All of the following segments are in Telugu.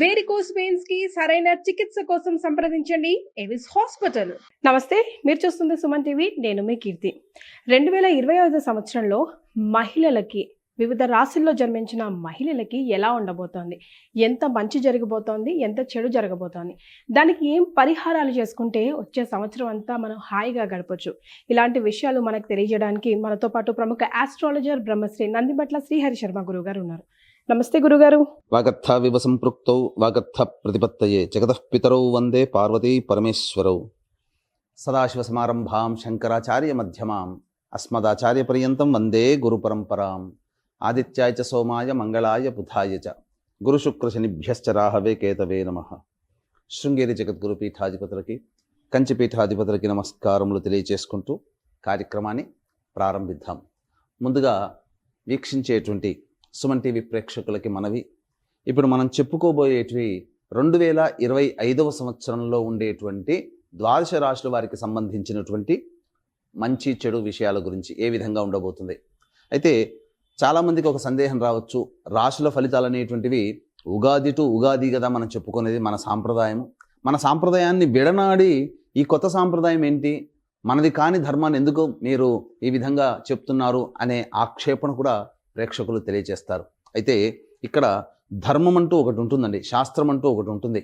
వేరికోస్ పెయిన్స్కి సరైన చికిత్స కోసం సంప్రదించండి. ఎవిస్ హాస్పిటల్ నమస్తే మీరు చూస్తుంది సుమన్ టీవీ నేను మీ కీర్తి. రెండు వేల ఇరవై ఐదు సంవత్సరంలో మహిళలకి వివిధ రాశుల్లో జన్మించిన మహిళలకి ఎలా ఉండబోతోంది? ఎంత మంచి జరగబోతోంది ఎంత చెడు జరగబోతోంది? దానికి ఏం పరిహారాలు చేసుకుంటే వచ్చే సంవత్సరం అంతా మనం హాయిగా గడపచ్చు? ఇలాంటి విషయాలు మనకు తెలియజేయడానికి మనతో పాటు ప్రముఖ ఆస్ట్రాలజర్ బ్రహ్మశ్రీ నందిబట్ల శ్రీహరి శర్మ గురువు గారు ఉన్నారు. నమస్తే గురుగారు. వాగర్థావివ సంపృక్తౌ వాగర్థ ప్రతిపత్తయే జగతః పితరౌ వందే పార్వతీ పరమేశ్వరౌ. సదాశివసమారంభాం శంకరాచార్య మధ్యమాం అస్మదాచార్యపర్యంతం వందే గురుపరంపరాం. ఆదిత్యాయ చ సోమాయ మంగళాయ బుధాయ చ. గురుశుక్రశనిభ్యశ్చ రాహవే కేతవే నమ. శృంగేరి జగద్గురు పీఠాధిపతులకి కంచి పీఠాధిపతులకి నమస్కారములు తెలియచేసుకుంటూ కార్యక్రమాన్ని ప్రారంభిద్దాం. ముందుగా వీక్షించేటువంటి సుమన్ టీవీ ప్రేక్షకులకి మనవి. ఇప్పుడు మనం చెప్పుకోబోయేటివి రెండు వేల ఇరవై ఐదవ సంవత్సరంలో ఉండేటువంటి ద్వాదశ రాశుల వారికి సంబంధించినటువంటి మంచి చెడు విషయాల గురించి ఏ విధంగా ఉండబోతుంది. అయితే చాలామందికి ఒక సందేహం రావచ్చు. రాశుల ఫలితాలు అనేటువంటివి ఉగాది టు ఉగాది కదా మనం చెప్పుకునేది మన సాంప్రదాయం మన సాంప్రదాయాన్ని విడనాడి ఈ కొత్త సాంప్రదాయం ఏంటి? మనది కాని ధర్మాన్ని ఎందుకు మీరు ఈ విధంగా చెప్తున్నారు అనే ఆక్షేపణ కూడా ప్రేక్షకులు తెలియజేస్తారు. అయితే ఇక్కడ ధర్మం అంటూ ఒకటి ఉంటుందండి శాస్త్రం అంటూ ఒకటి ఉంటుంది.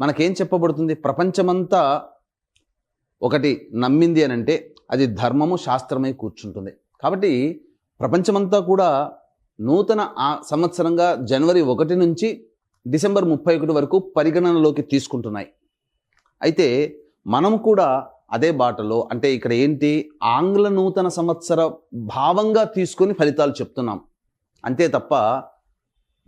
మనకేం చెప్పబడుతుంది? ప్రపంచమంతా ఒకటి నమ్మింది అని అంటే అది ధర్మము శాస్త్రమై కూర్చుంటుంది. కాబట్టి ప్రపంచమంతా కూడా నూతన ఆ సంవత్సరంగా జనవరి ఒకటి నుంచి డిసెంబర్ ముప్పై ఒకటి వరకు పరిగణనలోకి తీసుకుంటున్నాయి. అయితే మనం కూడా అదే బాటలో అంటే ఇక్కడ ఏంటి? ఆంగ్ల నూతన సంవత్సర భావంగా తీసుకొని ఫలితాలు చెప్తున్నాం. అంతే తప్ప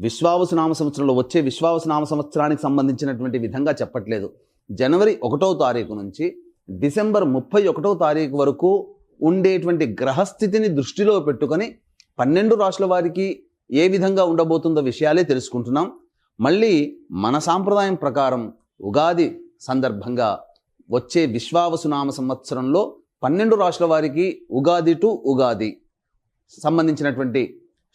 విశ్వావసునామ సంవత్సరంలో వచ్చే విశ్వావసునామ సంవత్సరానికి సంబంధించినటువంటి విధంగా చెప్పట్లేదు. జనవరి ఒకటో తారీఖు నుంచి డిసెంబర్ ముప్పై ఒకటో తారీఖు వరకు ఉండేటువంటి గ్రహస్థితిని దృష్టిలో పెట్టుకొని పన్నెండు రాష్ట్రాల వారికి ఏ విధంగా ఉండబోతుందో విషయాలే తెలుసుకుంటున్నాం. మళ్ళీ మన సాంప్రదాయం ప్రకారం ఉగాది సందర్భంగా వచ్చే విశ్వావసునామ సంవత్సరంలో పన్నెండు రాష్ట్రాల వారికి ఉగాది టు ఉగాది సంబంధించినటువంటి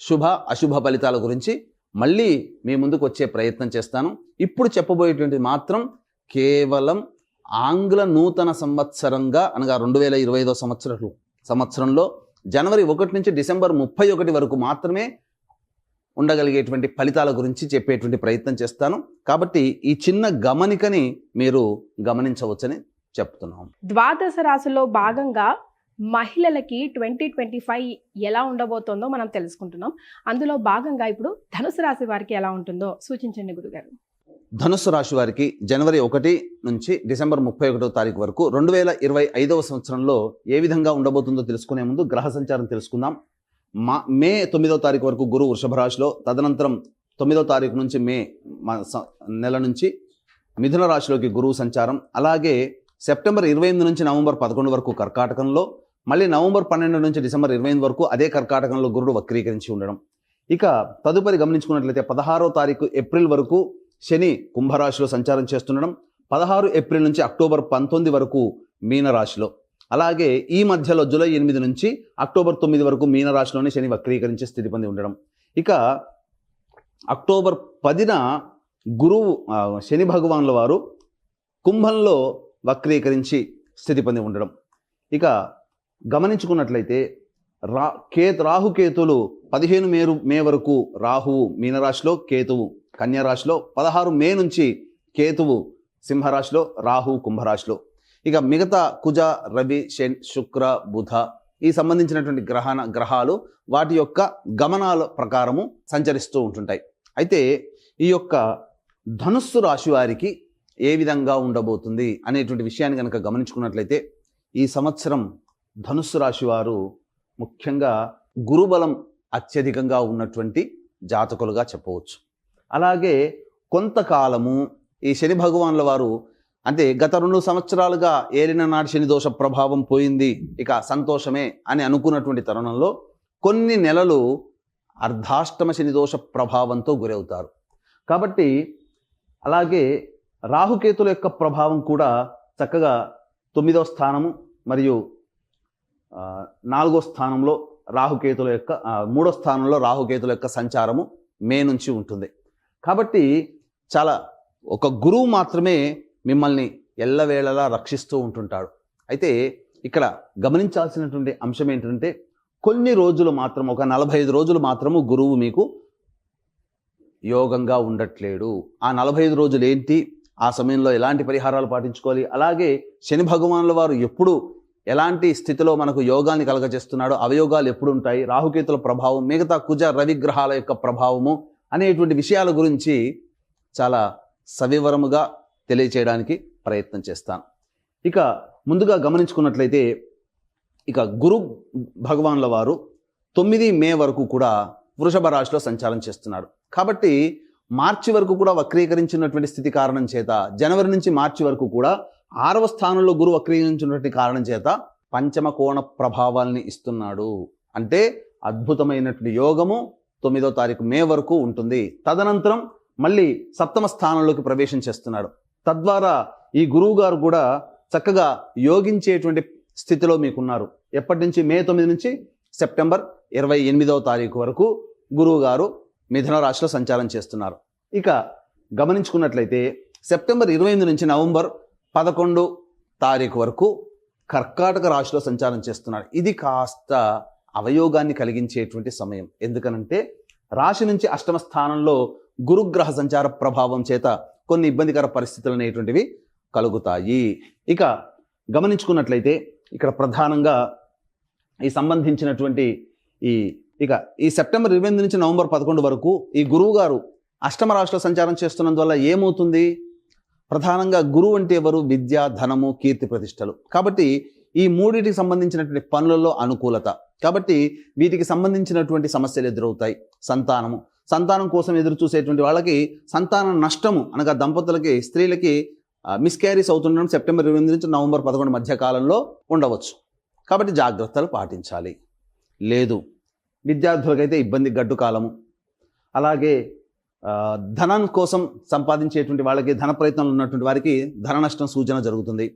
శుభ అశుభ ఫలితాల గురించి మళ్ళీ మీ ముందుకు వచ్చే ప్రయత్నం చేస్తాను. ఇప్పుడు చెప్పబోయేటువంటి మాత్రం కేవలం ఆంగ్ల నూతన సంవత్సరంగా అనగా రెండు వేల ఇరవై ఐదో సంవత్సరం సంవత్సరంలో జనవరి ఒకటి నుంచి డిసెంబర్ ముప్పై ఒకటి వరకు మాత్రమే ఉండగలిగేటువంటి ఫలితాల గురించి చెప్పేటువంటి ప్రయత్నం చేస్తాను. కాబట్టి ఈ చిన్న గమనికని మీరు గమనించవచ్చని చెప్తున్నాం. ద్వాదశ రాశుల్లో భాగంగా మహిళలకి ట్వంటీ ట్వంటీ ఫైవ్ ఎలా ఉండబోతోందో మనం తెలుసుకుంటున్నాం. అందులో భాగంగా ఇప్పుడు ధనుసు రాశి వారికి ఎలా ఉంటుందో సూచించండి గురుగారు. ధనుస్సు రాశి వారికి జనవరి ఒకటి నుంచి డిసెంబర్ ముప్పై ఒకటో తారీఖు వరకు రెండు వేల ఇరవై ఐదవ సంవత్సరంలో ఏ విధంగా ఉండబోతుందో తెలుసుకునే ముందు గ్రహ సంచారం తెలుసుకుందాం. మా మే తొమ్మిదో తారీఖు వరకు గురువు వృషభ రాశిలో తదనంతరం తొమ్మిదవ తారీఖు నుంచి మే మా స- నెల నుంచి మిథున రాశిలోకి గురువు సంచారం. అలాగే సెప్టెంబర్ ఇరవై ఎనిమిది నుంచి నవంబర్ పదకొండు వరకు కర్కాటకంలో మళ్ళీ నవంబర్ పన్నెండు నుంచి డిసెంబర్ ఇరవై ఎనిమిది వరకు అదే కర్కాటకంలో గురుడు వక్రీకరించి ఉండడం. ఇక తదుపరి గమనించుకున్నట్లయితే పదహారో తారీఖు ఏప్రిల్ వరకు శని కుంభరాశిలో సంచారం చేస్తుండడం. పదహారు ఏప్రిల్ నుంచి అక్టోబర్ పంతొమ్మిది వరకు మీనరాశిలో. అలాగే ఈ మధ్యలో జూలై ఎనిమిది నుంచి అక్టోబర్ తొమ్మిది వరకు మీనరాశిలోనే శని వక్రీకరించే స్థితి పొంది ఉండడం. ఇక అక్టోబర్ పదిన గురువు శని భగవానుల వారు కుంభంలో వక్రీకరించి స్థితి పొంది ఉండడం. ఇక గమనించుకున్నట్లయితే రా కే రాహుకేతులు పదిహేను మేరు మే వరకు రాహువు మీనరాశిలో కేతువు కన్యరాశిలో పదహారు మే నుంచి కేతువు సింహరాశిలో రాహు కుంభరాశిలో. ఇక మిగతా కుజ రవి శన్ శుక్ర బుధ ఈ సంబంధించినటువంటి గ్రహణ గ్రహాలు వాటి యొక్క గమనాల ప్రకారము సంచరిస్తూ ఉంటుంటాయి. అయితే ఈ యొక్క ధనుస్సు రాశి వారికి ఏ విధంగా ఉండబోతుంది అనేటువంటి విషయాన్ని కనుక గమనించుకున్నట్లయితే ఈ సంవత్సరం ధనుస్సు రాశి వారు ముఖ్యంగా గురుబలం అత్యధికంగా ఉన్నటువంటి జాతకులుగా చెప్పవచ్చు. అలాగే కొంతకాలము ఈ శని భగవాన్ల వారు అంటే గత రెండు సంవత్సరాలుగా ఏలిన నాటి శని దోష ప్రభావం పోయింది. ఇక సంతోషమే అని అనుకున్నటువంటి తరుణంలో కొన్ని నెలలు అర్ధాష్టమ శని దోష ప్రభావంతో గురవుతారు. కాబట్టి అలాగే రాహుకేతుల యొక్క ప్రభావం కూడా చక్కగా తొమ్మిదవ స్థానము మరియు నాలుగో స్థానంలో రాహుకేతుల యొక్క మూడో స్థానంలో రాహుకేతుల యొక్క సంచారము మే నుంచి ఉంటుంది. కాబట్టి చాలా ఒక గురువు మాత్రమే మిమ్మల్ని ఎల్లవేళలా రక్షిస్తూ ఉంటుంటాడు. అయితే ఇక్కడ గమనించాల్సినటువంటి అంశం ఏంటంటే కొన్ని రోజులు మాత్రం ఒక నలభై ఐదు రోజులు మాత్రము గురువు మీకు యోగంగా ఉండట్లేడు. ఆ నలభై ఐదు రోజులు ఏంటి? ఆ సమయంలో ఎలాంటి పరిహారాలు పాటించుకోవాలి? అలాగే శని భగవానుల వారు ఎప్పుడు ఎలాంటి స్థితిలో మనకు యోగాన్ని కలగజేస్తున్నాడో అవయోగాలు ఎప్పుడు ఉంటాయి రాహుకేతుల ప్రభావం మిగతా కుజ రవిగ్రహాల యొక్క ప్రభావము అనేటువంటి విషయాల గురించి చాలా సవివరముగా తెలియచేయడానికి ప్రయత్నం చేస్తాను ఇక ముందుగా గమనించుకున్నట్లయితే ఇక గురు భగవాన్ల వారు తొమ్మిది మే వరకు కూడా వృషభ రాశిలో సంచారం చేస్తున్నాడు కాబట్టి మార్చి వరకు కూడా వక్రీకరించినటువంటి స్థితి కారణం చేత జనవరి నుంచి మార్చి వరకు కూడా ఆరవ స్థానంలో గురువు వక్రీకరించినటువంటి కారణం చేత పంచమ కోణ ప్రభావాల్ని ఇస్తున్నాడు. అంటే అద్భుతమైనటువంటి యోగము తొమ్మిదో తారీఖు మే వరకు ఉంటుంది. తదనంతరం మళ్ళీ సప్తమ స్థానంలోకి ప్రవేశం చేస్తున్నాడు. తద్వారా ఈ గురువు గారు కూడా చక్కగా యోగించేటువంటి స్థితిలో మీకున్నారు. ఎప్పటి నుంచి? మే తొమ్మిది నుంచి సెప్టెంబర్ ఇరవై ఎనిమిదవ తారీఖు వరకు గురువు గారు మిథున రాశిలో సంచారం చేస్తున్నారు. ఇక గమనించుకున్నట్లయితే సెప్టెంబర్ ఇరవై ఎనిమిది నుంచి నవంబర్ పదకొండు తారీఖు వరకు కర్కాటక రాశిలో సంచారం చేస్తున్నారు. ఇది కాస్త అవయోగాన్ని కలిగించేటువంటి సమయం. ఎందుకనంటే రాశి నుంచి అష్టమ స్థానంలో గురుగ్రహ సంచార ప్రభావం చేత కొన్ని ఇబ్బందికర పరిస్థితులు అనేటువంటివి కలుగుతాయి. ఇక గమనించుకున్నట్లయితే ఇక్కడ ప్రధానంగా ఈ సంబంధించినటువంటి ఈ ఇక ఈ సెప్టెంబర్ ఇరవై ఎనిమిది నుంచి నవంబర్ పదకొండు వరకు ఈ గురువు గారు అష్టమ రాశిలో సంచారం చేస్తున్నందువల్ల ఏమవుతుంది? ప్రధానంగా గురువు అంటే ఎవరు? విద్య ధనము కీర్తి ప్రతిష్టలు. కాబట్టి ఈ మూడింటికి సంబంధించినటువంటి పనులలో అనుకూలత. కాబట్టి వీటికి సంబంధించినటువంటి సమస్యలు ఎదురవుతాయి. సంతానము. సంతానం కోసం ఎదురు చూసేటువంటి వాళ్ళకి సంతాన నష్టము అనగా దంపతులకి స్త్రీలకి మిస్క్యారీస్ అవుతుండడం సెప్టెంబర్ ఇరవై నుంచి నవంబర్ పదకొండు మధ్య కాలంలో ఉండవచ్చు. కాబట్టి జాగ్రత్తలు పాటించాలి. లేదు విద్యార్థులకైతే ఇబ్బంది గడ్డు కాలము. అలాగే ధనం కోసం సంపాదించేటువంటి వాళ్ళకి ధన ప్రయత్నాలు ఉన్నటువంటి వారికి ధన నష్టం సూచన జరుగుతుంది.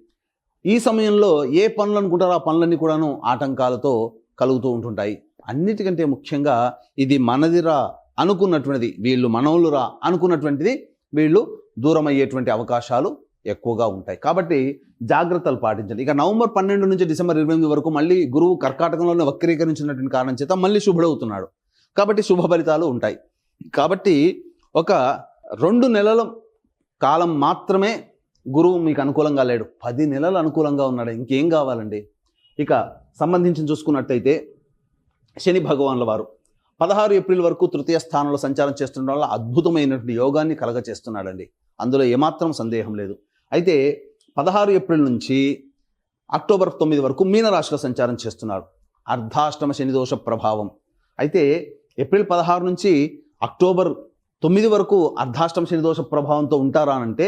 ఈ సమయంలో ఏ పనులు అనుకుంటారో ఆ పనులన్నీ కూడాను ఆటంకాలతో కలుగుతూ ఉంటుంటాయి. అన్నిటికంటే ముఖ్యంగా ఇది మనదిరా అనుకున్నటువంటిది వీళ్ళు మనవులురా అనుకున్నటువంటిది వీళ్ళు దూరం అయ్యేటువంటి అవకాశాలు ఎక్కువగా ఉంటాయి. కాబట్టి జాగ్రత్తలు పాటించండి. ఇక నవంబర్ పన్నెండు నుంచి డిసెంబర్ ఇరవై ఎనిమిది వరకు మళ్ళీ గురువు కర్కాటకంలోనే వక్రీకరించినటువంటి కారణం చేత మళ్ళీ శుభుడవుతున్నాడు. కాబట్టి శుభ ఫలితాలు ఉంటాయి. కాబట్టి ఒక రెండు నెలల కాలం మాత్రమే గురువు మీకు అనుకూలంగా లేడు. పది నెలలు అనుకూలంగా ఉన్నాడు. ఇంకేం కావాలండి? ఇక సంబంధించి చూసుకున్నట్టయితే శని భగవాన్ల వారు పదహారు ఏప్రిల్ వరకు తృతీయ స్థానంలో సంచారం చేస్తుండడం వల్ల అద్భుతమైనటువంటి యోగాన్ని కలగచేస్తున్నాడండి అందులో ఏమాత్రం సందేహం లేదు. అయితే పదహారు ఏప్రిల్ నుంచి అక్టోబర్ తొమ్మిది వరకు మీనరాశిలో సంచారం చేస్తున్నాడు అర్ధాష్టమ శనిదోష ప్రభావం. అయితే ఏప్రిల్ పదహారు నుంచి అక్టోబర్ తొమ్మిది వరకు అర్ధాష్టమ శనిదోష ప్రభావంతో ఉంటారా అంటే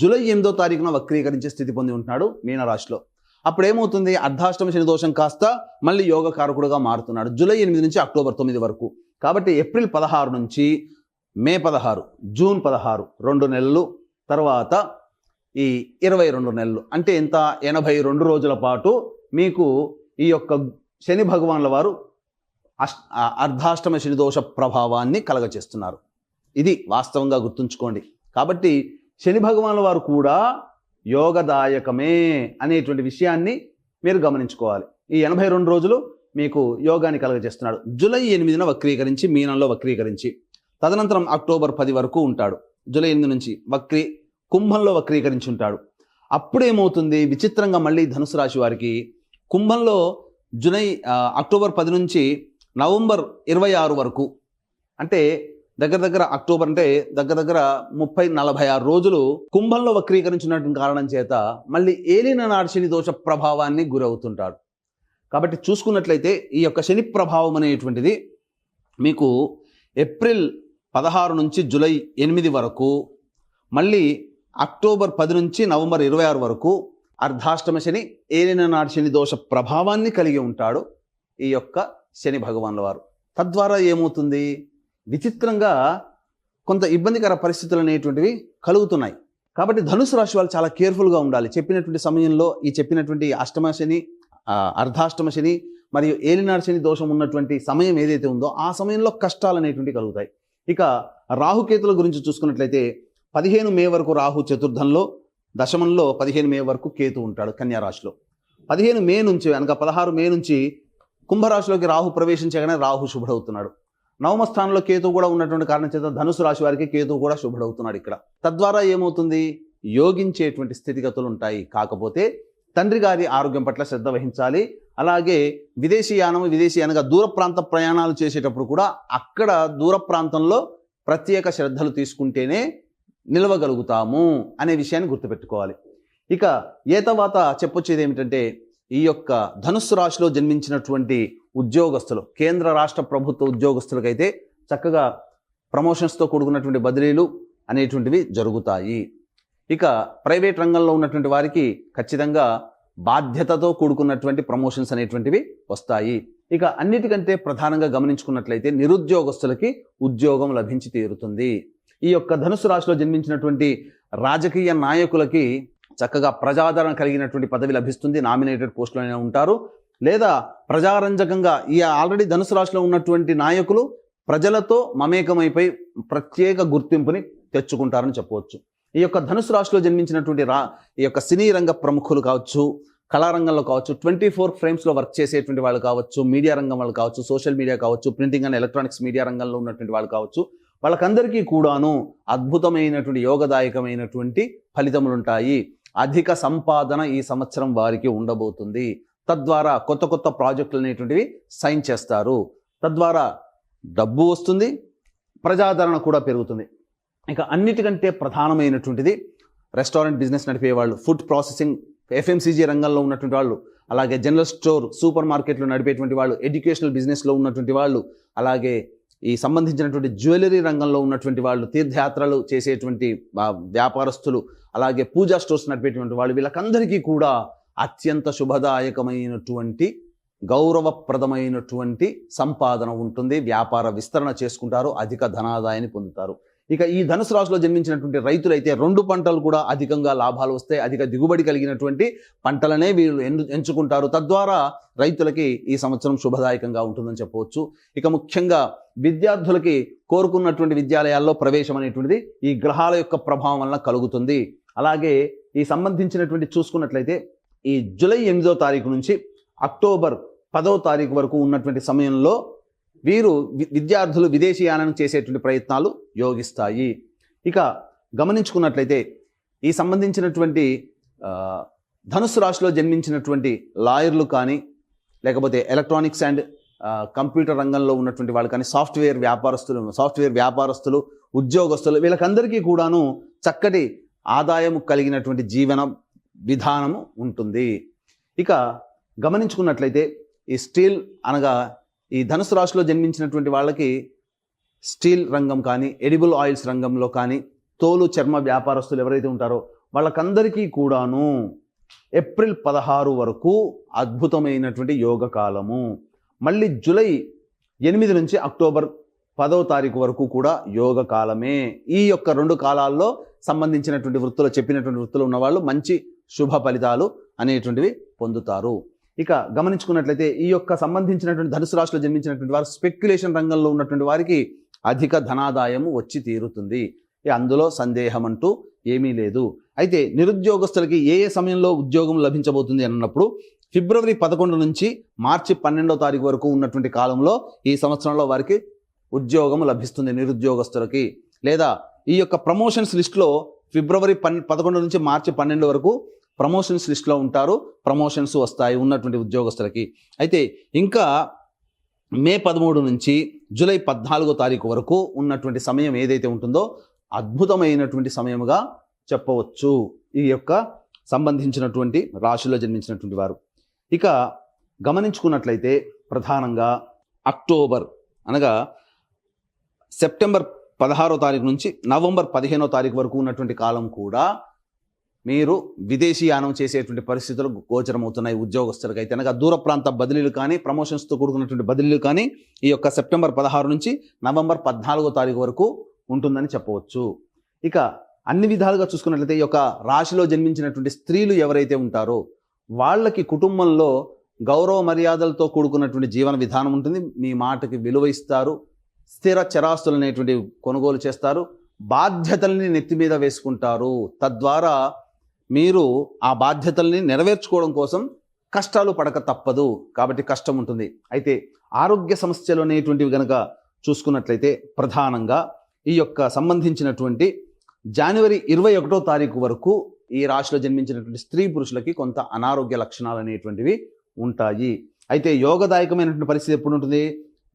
జూలై ఎనిమిదో తారీఖున వక్రీకరించే స్థితి పొంది ఉంటున్నాడు మీనరాశిలో. అప్పుడు ఏమవుతుంది అర్ధాష్టమ శని దోషం కాస్త మళ్ళీ యోగకారకుడుగా మారుతున్నాడు. జూలై ఎనిమిది నుంచి అక్టోబర్ తొమ్మిది వరకు. కాబట్టి ఏప్రిల్ పదహారు నుంచి మే పదహారు జూన్ పదహారు రెండు నెలలు తర్వాత ఈ ఇరవై రెండు నెలలు. అంటే ఇంత ఎనభై రెండు రోజుల పాటు మీకు ఈ యొక్క శని భగవాన్ల వారు అష్ అర్ధాష్టమ శని దోష ప్రభావాన్ని కలగచేస్తున్నారు. ఇది వాస్తవంగా గుర్తుంచుకోండి. కాబట్టి శని భగవాన్ల వారు కూడా యోగదాయకమే అనేటువంటి విషయాన్ని మీరు గమనించుకోవాలి. ఈ ఎనభై రెండు రోజులు మీకు యోగాన్ని కలగజేస్తున్నాడు. జూలై ఎనిమిదిన వక్రీకరించి మీనంలో వక్రీకరించి తదనంతరం అక్టోబర్ పది వరకు ఉంటాడు. జూలై ఎనిమిది నుంచి వక్రీ కుంభంలో వక్రీకరించి ఉంటాడు. అప్పుడేమవుతుంది? విచిత్రంగా మళ్ళీ ధనుసు రాశి వారికి కుంభంలో జూలై అక్టోబర్ పది నుంచి నవంబర్ ఇరవై ఆరు వరకు అంటే దగ్గర దగ్గర అక్టోబర్ అంటే దగ్గర దగ్గర ముప్పై నలభై ఆరు రోజులు కుంభంలో వక్రీకరించినటువంటి కారణం చేత మళ్ళీ ఏలిన నాడు శని దోష ప్రభావాన్ని గురవుతుంటాడు. కాబట్టి చూసుకున్నట్లయితే ఈ యొక్క శని ప్రభావం అనేటువంటిది మీకు ఏప్రిల్ పదహారు నుంచి జూలై ఎనిమిది వరకు మళ్ళీ అక్టోబర్ పది నుంచి నవంబర్ ఇరవై ఆరు వరకు అర్ధాష్టమ శని ఏలిన నాడు శని దోష ప్రభావాన్ని కలిగి ఉంటాడు ఈ యొక్క శని భగవానుల వారు. తద్వారా ఏమవుతుంది? విచిత్రంగా కొంత ఇబ్బందికర పరిస్థితులు అనేటువంటివి కలుగుతున్నాయి. కాబట్టి ధనుసు రాశి వాళ్ళు చాలా కేర్ఫుల్గా ఉండాలి. చెప్పినటువంటి సమయంలో ఈ చెప్పినటువంటి అష్టమ శని అర్ధాష్టమ శని మరియు ఏలినాడు శని దోషం ఉన్నటువంటి సమయం ఏదైతే ఉందో ఆ సమయంలో కష్టాలు అనేటువంటివి కలుగుతాయి. ఇక రాహుకేతుల గురించి చూసుకున్నట్లయితే పదిహేను మే వరకు రాహు చతుర్థంలో దశమంలో పదిహేను మే వరకు కేతు ఉంటాడు కన్యా రాశిలో. పదిహేను మే నుంచి అనగా పదహారు మే నుంచి కుంభరాశిలోకి రాహు ప్రవేశించగానే రాహు శుభుడవుతున్నాడు. నవమ స్థానంలో కేతు కూడా ఉన్నటువంటి కారణం చేత ధనుసు రాశి వారికి కేతు కూడా శుభుడవుతున్నాడు ఇక్కడ. తద్వారా ఏమవుతుంది? యోగించేటువంటి స్థితిగతులు ఉంటాయి. కాకపోతే తండ్రి గారి ఆరోగ్యం పట్ల శ్రద్ధ వహించాలి. అలాగే విదేశీయానం విదేశీ అనగా దూర ప్రాంత ప్రయాణాలు చేసేటప్పుడు కూడా అక్కడ దూర ప్రాంతంలో ప్రత్యేక శ్రద్ధలు తీసుకుంటేనే నిలవగలుగుతాము అనే విషయాన్ని గుర్తుపెట్టుకోవాలి. ఇక ఏ తర్వాత చెప్పొచ్చేది ఏమిటంటే ఈ యొక్క ధనుస్సు రాశిలో జన్మించినటువంటి ఉద్యోగస్తులు కేంద్ర రాష్ట్ర ప్రభుత్వ ఉద్యోగస్తులకైతే చక్కగా ప్రమోషన్స్తో కూడుకున్నటువంటి బదిలీలు అనేటువంటివి జరుగుతాయి. ఇక ప్రైవేట్ రంగంలో ఉన్నటువంటి వారికి ఖచ్చితంగా బాధ్యతతో కూడుకున్నటువంటి ప్రమోషన్స్ అనేటువంటివి వస్తాయి. ఇక అన్నిటికంటే ప్రధానంగా గమనించుకున్నట్లయితే నిరుద్యోగస్తులకి ఉద్యోగం లభించి తీరుతుంది. ఈ యొక్క ధనుసు రాశిలో జన్మించినటువంటి రాజకీయ నాయకులకి చక్కగా ప్రజాదరణ కలిగినటువంటి పదవి లభిస్తుంది. నామినేటెడ్ పోస్టులోనే ఉంటారు. లేదా ప్రజారంజకంగా ఈ ఆల్రెడీ ధనుసు రాశిలో ఉన్నటువంటి నాయకులు ప్రజలతో మమేకమైపోయి ప్రత్యేక గుర్తింపుని తెచ్చుకుంటారని చెప్పవచ్చు. ఈ యొక్క ధనుసు రాశిలో జన్మించినటువంటి రా ఈ యొక్క సినీ రంగ ప్రముఖులు కావచ్చు కళారంగంలో కావచ్చు ట్వంటీ ఫోర్ ఫ్రేమ్స్లో వర్క్ చేసేటువంటి వాళ్ళు కావచ్చు మీడియా రంగం వాళ్ళు కావచ్చు సోషల్ మీడియా కావచ్చు ప్రింటింగ్ అండ్ ఎలక్ట్రానిక్స్ మీడియా రంగంలో ఉన్నటువంటి వాళ్ళు కావచ్చు వాళ్ళకందరికీ కూడాను అద్భుతమైనటువంటి యోగదాయకమైనటువంటి ఫలితములు ఉంటాయి అధిక సంపాదన ఈ సంవత్సరం వారికి ఉండబోతుంది. తద్వారా కొత్త కొత్త ప్రాజెక్టులు అనేటువంటివి సైన్ చేస్తారు. తద్వారా డబ్బు వస్తుంది ప్రజాదరణ కూడా పెరుగుతుంది. ఇక అన్నిటికంటే ప్రధానమైనటువంటిది రెస్టారెంట్ బిజినెస్ నడిపే వాళ్ళు ఫుడ్ ప్రాసెసింగ్ ఎఫ్ఎంసీజీ రంగంలో ఉన్నటువంటి వాళ్ళు అలాగే జనరల్ స్టోర్ సూపర్ మార్కెట్లో నడిపేటువంటి వాళ్ళు ఎడ్యుకేషనల్ బిజినెస్లో ఉన్నటువంటి వాళ్ళు అలాగే ఈ సంబంధించినటువంటి జ్యువెలరీ రంగంలో ఉన్నటువంటి వాళ్ళు తీర్థయాత్రలు చేసేటువంటి వ్యాపారస్తులు అలాగే పూజా స్టోర్స్ నడిపేటువంటి వాళ్ళు వీళ్ళకందరికీ కూడా అత్యంత శుభదాయకమైనటువంటి గౌరవప్రదమైనటువంటి సంపాదన ఉంటుంది. వ్యాపార విస్తరణ చేసుకుంటారు. అధిక ధనాదాయాన్ని పొందుతారు. ఇక ఈ ధనుసు రాశిలో జన్మించినటువంటి రైతులైతే రెండు పంటలు కూడా అధికంగా లాభాలు వస్తాయి. అధిక దిగుబడి కలిగినటువంటి పంటలనే వీళ్ళు ఎన్ను- ఎంచుకుంటారు. తద్వారా రైతులకి ఈ సంవత్సరం శుభదాయకంగా ఉంటుందని చెప్పవచ్చు. ఇక ముఖ్యంగా విద్యార్థులకి కోరుకున్నటువంటి విద్యాలయాల్లో ప్రవేశం అనేటువంటిది ఈ గ్రహాల యొక్క ప్రభావం వలన కలుగుతుంది. అలాగే ఈ సంబంధించినటువంటి చూసుకున్నట్లయితే ఈ జూలై ఎనిమిదో తారీఖు నుంచి అక్టోబర్ పదో తారీఖు వరకు ఉన్నటువంటి సమయంలో వీరు వి- విద్యార్థులు విదేశీయానం చేసేటువంటి ప్రయత్నాలు యోగిస్తాయి. ఇక గమనించుకున్నట్లయితే ఈ సంబంధించినటువంటి ధనుసు రాశిలో జన్మించినటువంటి లాయర్లు కానీ లేకపోతే ఎలక్ట్రానిక్స్ అండ్ కంప్యూటర్ రంగంలో ఉన్నటువంటి వాళ్ళు కానీ సాఫ్ట్వేర్ వ్యాపారస్తులు సాఫ్ట్వేర్ వ్యాపారస్తులు ఉద్యోగస్తులు వీళ్ళకందరికీ కూడాను చక్కటి ఆదాయం కలిగినటువంటి జీవనం విధానము ఉంటుంది. ఇక గమనించుకున్నట్లయితే ఈ స్టీల్ అనగా ఈ ధనుసు రాశిలో జన్మించినటువంటి వాళ్ళకి స్టీల్ రంగం కానీ ఎడిబుల్ ఆయిల్స్ రంగంలో కానీ తోలు చర్మ వ్యాపారస్తులు ఎవరైతే ఉంటారో వాళ్ళకందరికీ కూడాను ఏప్రిల్ పదహారు వరకు అద్భుతమైనటువంటి యోగ కాలము. మళ్ళీ జూలై ఎనిమిది నుంచి అక్టోబర్ పదవ తారీఖు వరకు కూడా యోగ కాలమే. ఈ యొక్క రెండు కాలాల్లో సంబంధించినటువంటి వృత్తులు చెప్పినటువంటి వృత్తులు ఉన్నవాళ్ళు మంచి శుభ ఫలితాలు అనేటువంటివి పొందుతారు. ఇక గమనించుకున్నట్లయితే ఈ యొక్క సంబంధించినటువంటి ధనుసు రాశిలో జన్మించినటువంటి వారు స్పెక్యులేషన్ రంగంలో ఉన్నటువంటి వారికి అధిక ధనాదాయము వచ్చి తీరుతుంది. అందులో సందేహం అంటూ ఏమీ లేదు. అయితే నిరుద్యోగస్తులకి ఏ ఏ సమయంలో ఉద్యోగం లభించబోతుంది అన్నప్పుడు ఫిబ్రవరి పదకొండు నుంచి మార్చి పన్నెండో తారీఖు వరకు ఉన్నటువంటి కాలంలో ఈ సంవత్సరంలో వారికి ఉద్యోగం లభిస్తుంది నిరుద్యోగస్తులకి. లేదా ఈ యొక్క ప్రమోషన్స్ లిస్ట్లో ఫిబ్రవరి పన్ పదకొండు నుంచి మార్చి పన్నెండు వరకు ప్రమోషన్స్ లిస్ట్లో ఉంటారు. ప్రమోషన్స్ వస్తాయి ఉన్నటువంటి ఉద్యోగస్తులకి. అయితే ఇంకా మే పదమూడు నుంచి జూలై పద్నాలుగో తారీఖు వరకు ఉన్నటువంటి సమయం ఏదైతే ఉంటుందో అద్భుతమైనటువంటి సమయముగా చెప్పవచ్చు. ఈ యొక్క సంబంధించినటువంటి రాశిలో జన్మించినటువంటి వారు. ఇక గమనించుకున్నట్లయితే ప్రధానంగా అక్టోబర్ అనగా సెప్టెంబర్ పదహారో తారీఖు నుంచి నవంబర్ పదిహేనో తారీఖు వరకు ఉన్నటువంటి కాలం కూడా మీరు విదేశీయానం చేసేటువంటి పరిస్థితులు గోచరమవుతున్నాయి. ఉద్యోగస్తులకు అయితే అనగా దూర ప్రాంత బదిలీలు కానీ ప్రమోషన్స్తో కూడుకున్నటువంటి బదిలీలు కానీ ఈ యొక్క సెప్టెంబర్ పదహారు నుంచి నవంబర్ పద్నాలుగో తారీఖు వరకు ఉంటుందని చెప్పవచ్చు. ఇక అన్ని విధాలుగా చూసుకున్నట్లయితే ఈ యొక్క రాశిలో జన్మించినటువంటి స్త్రీలు ఎవరైతే ఉంటారో వాళ్ళకి కుటుంబంలో గౌరవ మర్యాదలతో కూడుకున్నటువంటి జీవన విధానం ఉంటుంది. మీ మాటకి విలువ ఇస్తారు. స్థిర చరాస్తులు అనేటువంటి కొనుగోలు చేస్తారు. బాధ్యతల్ని నెత్తి మీద వేసుకుంటారు. తద్వారా మీరు ఆ బాధ్యతల్ని నెరవేర్చుకోవడం కోసం కష్టాలు పడక తప్పదు. కాబట్టి కష్టం ఉంటుంది. అయితే ఆరోగ్య సమస్యలు అనేటువంటివి కనుక చూసుకున్నట్లయితే ప్రధానంగా ఈ యొక్క సంబంధించినటువంటి జనవరి ఇరవై ఒకటో తారీఖు వరకు ఈ రాశిలో జన్మించినటువంటి స్త్రీ పురుషులకి కొంత అనారోగ్య లక్షణాలు అనేటువంటివి ఉంటాయి. అయితే యోగదాయకమైనటువంటి పరిస్థితి ఎప్పుడు ఉంటుంది?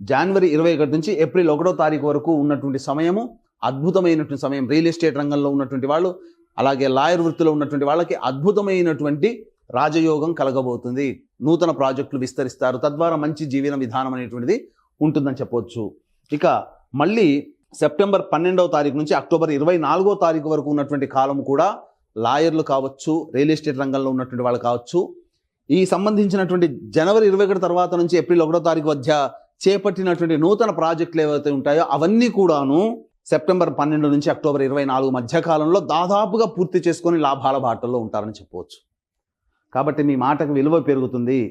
జనవరి ఇరవై ఒకటి నుంచి ఏప్రిల్ ఒకటో తారీఖు వరకు ఉన్నటువంటి సమయము అద్భుతమైనటువంటి సమయం. రియల్ ఎస్టేట్ రంగంలో ఉన్నటువంటి వాళ్ళు అలాగే లాయర్ వృత్తిలో ఉన్నటువంటి వాళ్ళకి అద్భుతమైనటువంటి రాజయోగం కలగబోతుంది. నూతన ప్రాజెక్టులు విస్తరిస్తారు. తద్వారా మంచి జీవన విధానం అనేటువంటిది ఉంటుందని చెప్పవచ్చు ఇక మళ్ళీ సెప్టెంబర్ పన్నెండవ తారీఖు నుంచి అక్టోబర్ ఇరవై నాలుగో తారీఖు వరకు ఉన్నటువంటి కాలం కూడా లాయర్లు కావచ్చు రియల్ ఎస్టేట్ రంగంలో ఉన్నటువంటి వాళ్ళు కావచ్చు. ఈ సంబంధించినటువంటి జనవరి ఇరవై ఒకటి తర్వాత నుంచి ఏప్రిల్ ఒకటో తారీఖు మధ్య చేపట్టినటువంటి నూతన ప్రాజెక్టులు ఏవైతే ఉంటాయో అవన్నీ కూడాను సెప్టెంబర్ పన్నెండు నుంచి అక్టోబర్ ఇరవై నాలుగు మధ్యకాలంలో దాదాపుగా పూర్తి చేసుకొని లాభాల బాటల్లో ఉంటారని చెప్పవచ్చు. కాబట్టి మీ మాటకు విలువ పెరుగుతుంది.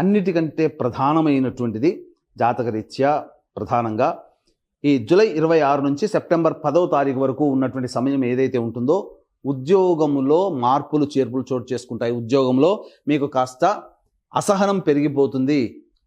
అన్నిటికంటే ప్రధానమైనటువంటిది జాతకరీత్యా ప్రధానంగా ఈ జూలై ఇరవై ఆరు నుంచి సెప్టెంబర్ పదవ తారీఖు వరకు ఉన్నటువంటి సమయం ఏదైతే ఉంటుందో ఉద్యోగములో మార్పులు చేర్పులు చోటు చేసుకుంటాయి. ఉద్యోగంలో మీకు కాస్త అసహనం పెరిగిపోతుంది.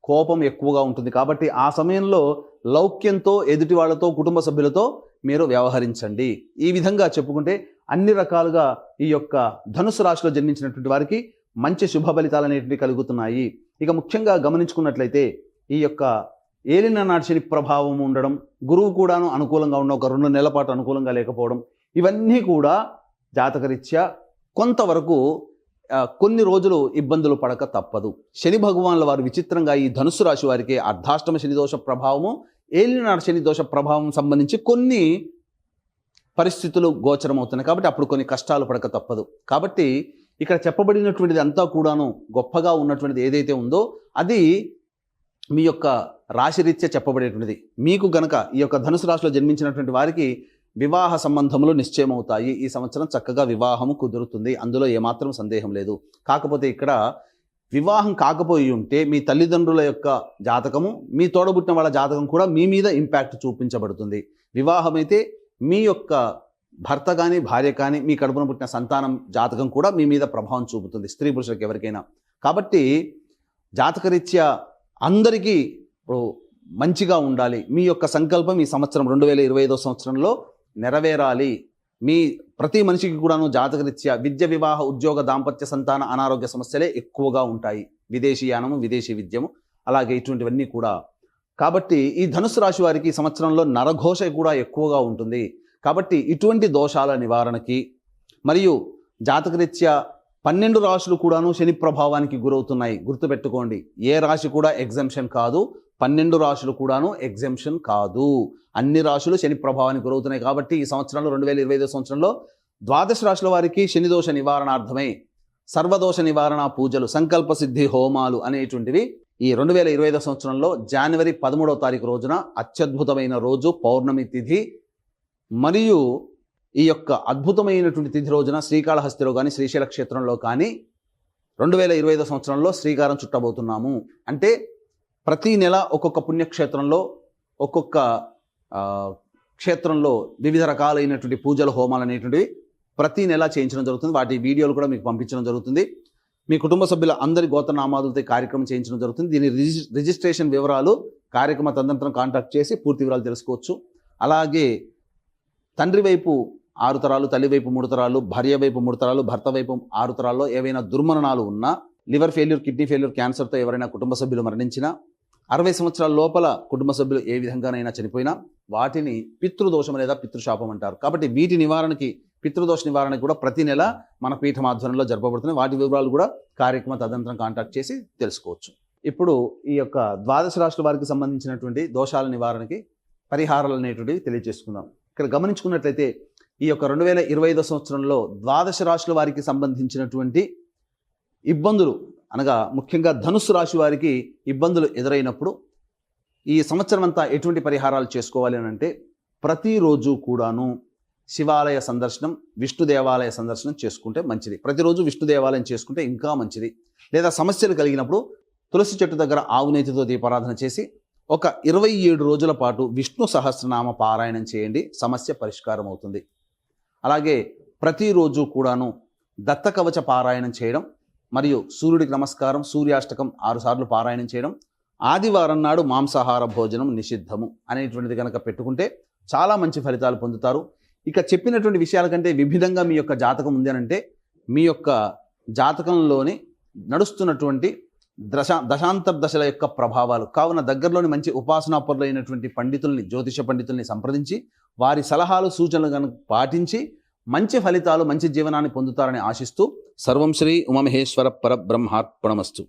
కోపం ఎక్కువగా ఉంటుంది. కాబట్టి ఆ సమయంలో లౌక్యంతో ఎదుటి వాళ్ళతో కుటుంబ సభ్యులతో మీరు వ్యవహరించండి. ఈ విధంగా చెప్పుకుంటే అన్ని రకాలుగా ఈ యొక్క ధనుసు రాశిలో జన్మించినటువంటి వారికి మంచి శుభ ఫలితాలు అనేటివి కలుగుతున్నాయి. ఇక ముఖ్యంగా గమనించుకున్నట్లయితే ఈ యొక్క ఏలిన నాటి ప్రభావం ఉండడం గురువు కూడాను అనుకూలంగా ఉన్న ఒక రెండు నెలల పాటు అనుకూలంగా లేకపోవడం ఇవన్నీ కూడా జాతకరీత్యా కొంతవరకు కొన్ని రోజులు ఇబ్బందులు పడక తప్పదు. శని భగవాన్ల వారు విచిత్రంగా ఈ ధనుసు రాశి వారికి అర్ధాష్టమ శని దోష ప్రభావము ఏలినాడు శని దోష ప్రభావం సంబంధించి కొన్ని పరిస్థితులు గోచరమవుతున్నాయి కాబట్టి అప్పుడు కొన్ని కష్టాలు పడక తప్పదు. కాబట్టి ఇక్కడ చెప్పబడినటువంటిది అంతా కూడాను గొప్పగా ఉన్నటువంటిది ఏదైతే ఉందో అది మీ యొక్క రాశిరీత్యా చెప్పబడేటువంటిది. మీకు గనక ఈ యొక్క ధనుసు రాశిలో జన్మించినటువంటి వారికి వివాహ సంబంధములు నిశ్చయమవుతాయి. ఈ సంవత్సరం చక్కగా వివాహము కుదురుతుంది. అందులో ఏమాత్రం సందేహం లేదు. కాకపోతే ఇక్కడ వివాహం కాకపోయి ఉంటే మీ తల్లిదండ్రుల యొక్క జాతకము మీ తోడబుట్టిన వాళ్ళ జాతకం కూడా మీ మీద ఇంపాక్ట్ చూపించబడుతుంది. వివాహమైతే మీ యొక్క భర్త కానీ భార్య కానీ మీ కడుపున పుట్టిన సంతానం జాతకం కూడా మీ మీద ప్రభావం చూపుతుంది. స్త్రీ పురుషులకు ఎవరికైనా. కాబట్టి జాతకరీత్యా అందరికీ ఇప్పుడు మంచిగా ఉండాలి. మీ యొక్క సంకల్పం ఈ సంవత్సరం రెండు వేల ఇరవై ఐదో సంవత్సరంలో నెరవేరాలి. మీ ప్రతి మనిషికి కూడాను జాతకరీత్యా విద్య వివాహ ఉద్యోగ దాంపత్య సంతాన అనారోగ్య సమస్యలే ఎక్కువగా ఉంటాయి. విదేశీ యానము విదేశీ విద్యము అలాగే ఇటువంటివన్నీ కూడా. కాబట్టి ఈ ధనుసు రాశి వారికి సంవత్సరంలో నరఘోష కూడా ఎక్కువగా ఉంటుంది. కాబట్టి ఇటువంటి దోషాల నివారణకి మరియు జాతకరీత్యా పన్నెండు రాశులు కూడాను శని ప్రభావానికి గురవుతున్నాయి. గుర్తుపెట్టుకోండి. ఏ రాశి కూడా ఎగ్జంప్షన్ కాదు. పన్నెండు రాశులు కూడాను ఎగ్జెంప్షన్ కాదు. అన్ని రాశులు శని ప్రభావానికి గురవుతున్నాయి కాబట్టి ఈ సంవత్సరంలో రెండు వేల ఇరవై ఐదో సంవత్సరంలో ద్వాదశ రాశుల వారికి శనిదోష నివారణార్థమై సర్వదోష నివారణ పూజలు సంకల్ప సిద్ధి హోమాలు అనేటువంటివి ఈ రెండు వేల ఇరవై ఐదో సంవత్సరంలో జనవరి పదమూడవ తారీఖు రోజున అత్యద్భుతమైన రోజు పౌర్ణమి తిథి. మరియు ఈ యొక్క అద్భుతమైనటువంటి తిథి రోజున శ్రీకాళహస్తిలో కానీ శ్రీశైల క్షేత్రంలో కానీ రెండు వేల ఇరవై ఐదో సంవత్సరంలో శ్రీకారం చుట్టబోతున్నాము. అంటే ప్రతి నెల ఒక్కొక్క పుణ్యక్షేత్రంలో ఒక్కొక్క క్షేత్రంలో వివిధ రకాలైనటువంటి పూజలు హోమాలు అనేటువంటివి ప్రతి నెల చేయించడం జరుగుతుంది. వాటి వీడియోలు కూడా మీకు పంపించడం జరుగుతుంది. మీ కుటుంబ సభ్యుల అందరి గోత్రనామాలతో కార్యక్రమం చేయించడం జరుగుతుంది. దీని రిజిస్ట్రేషన్ వివరాలు కార్యక్రమ తదనంతరం కాంటాక్ట్ చేసి పూర్తి వివరాలు తెలుసుకోవచ్చు. అలాగే తండ్రి వైపు ఆరు తరాలు తల్లి వైపు మూడు తరాలు భార్య వైపు మూడు తరాలు భర్త వైపు ఆరు తరాల్లో ఏవైనా దుర్మరణాలు ఉన్నా లివర్ ఫెయిల్యూర్ కిడ్నీ ఫెయిల్యూర్ క్యాన్సర్తో ఎవరైనా కుటుంబ సభ్యులు మరణించినా అరవై సంవత్సరాల లోపల కుటుంబ సభ్యులు ఏ విధంగానైనా చనిపోయినా వాటిని పితృదోషం లేదా పితృశాపం అంటారు. కాబట్టి వీటి నివారణకి పితృదోష నివారణకి కూడా ప్రతి నెల మన పీఠం ఆధ్వర్యంలో జరపబడుతున్నాయి వాటి వివరాలు కూడా కార్యక్రమ తదనంతరం కాంటాక్ట్ చేసి తెలుసుకోవచ్చు. ఇప్పుడు ఈ యొక్క ద్వాదశ రాష్ట్ర వారికి సంబంధించినటువంటి దోషాల నివారణకి పరిహారాలు అనేటువంటివి తెలియజేసుకుందాం. ఇక్కడ గమనించుకున్నట్లయితే ఈ యొక్క రెండు వేల ఇరవై ఐదో సంవత్సరంలో ద్వాదశ రాశుల వారికి సంబంధించినటువంటి ఇబ్బందులు అనగా ముఖ్యంగా ధనుసు రాశి వారికి ఇబ్బందులు ఎదురైనప్పుడు ఈ సంవత్సరం అంతా ఎటువంటి పరిహారాలు చేసుకోవాలి అని అంటే ప్రతిరోజు కూడాను శివాలయ సందర్శనం విష్ణు దేవాలయ సందర్శనం చేసుకుంటే మంచిది. ప్రతిరోజు విష్ణు దేవాలయం చేసుకుంటే ఇంకా మంచిది. లేదా సమస్యలు కలిగినప్పుడు తులసి చెట్టు దగ్గర ఆవునేతితో దీపారాధన చేసి ఒక ఇరవై ఏడు రోజుల పాటు విష్ణు సహస్రనామ పారాయణం చేయండి. సమస్య పరిష్కారం అవుతుంది. అలాగే ప్రతిరోజు కూడాను దత్తకవచ పారాయణం చేయడం మరియు సూర్యుడికి నమస్కారం సూర్యాష్టకం ఆరుసార్లు పారాయణం చేయడం ఆదివారం నాడు మాంసాహార భోజనం నిషిద్ధము అనేటువంటిది కనుక పెట్టుకుంటే చాలా మంచి ఫలితాలు పొందుతారు. ఇక చెప్పినటువంటి విషయాల కంటే విభిన్నంగా మీ యొక్క జాతకం ఉంది అంటే మీ యొక్క జాతకంలోని నడుస్తున్నటువంటి దశ దశాంతర దశల యొక్క ప్రభావాలు కావున దగ్గరలోని మంచి ఉపాసనాపరులైనటువంటి పండితుల్ని జ్యోతిష పండితుల్ని సంప్రదించి వారి సలహాలు సూచనలు కనుక పాటించి మంచి ఫలితాలు మంచి జీవనాన్ని పొందుతారని ఆశిస్తూ సర్వం శ్రీ ఉమమహేశ్వర పరబ్రహ్మార్పణమస్తు.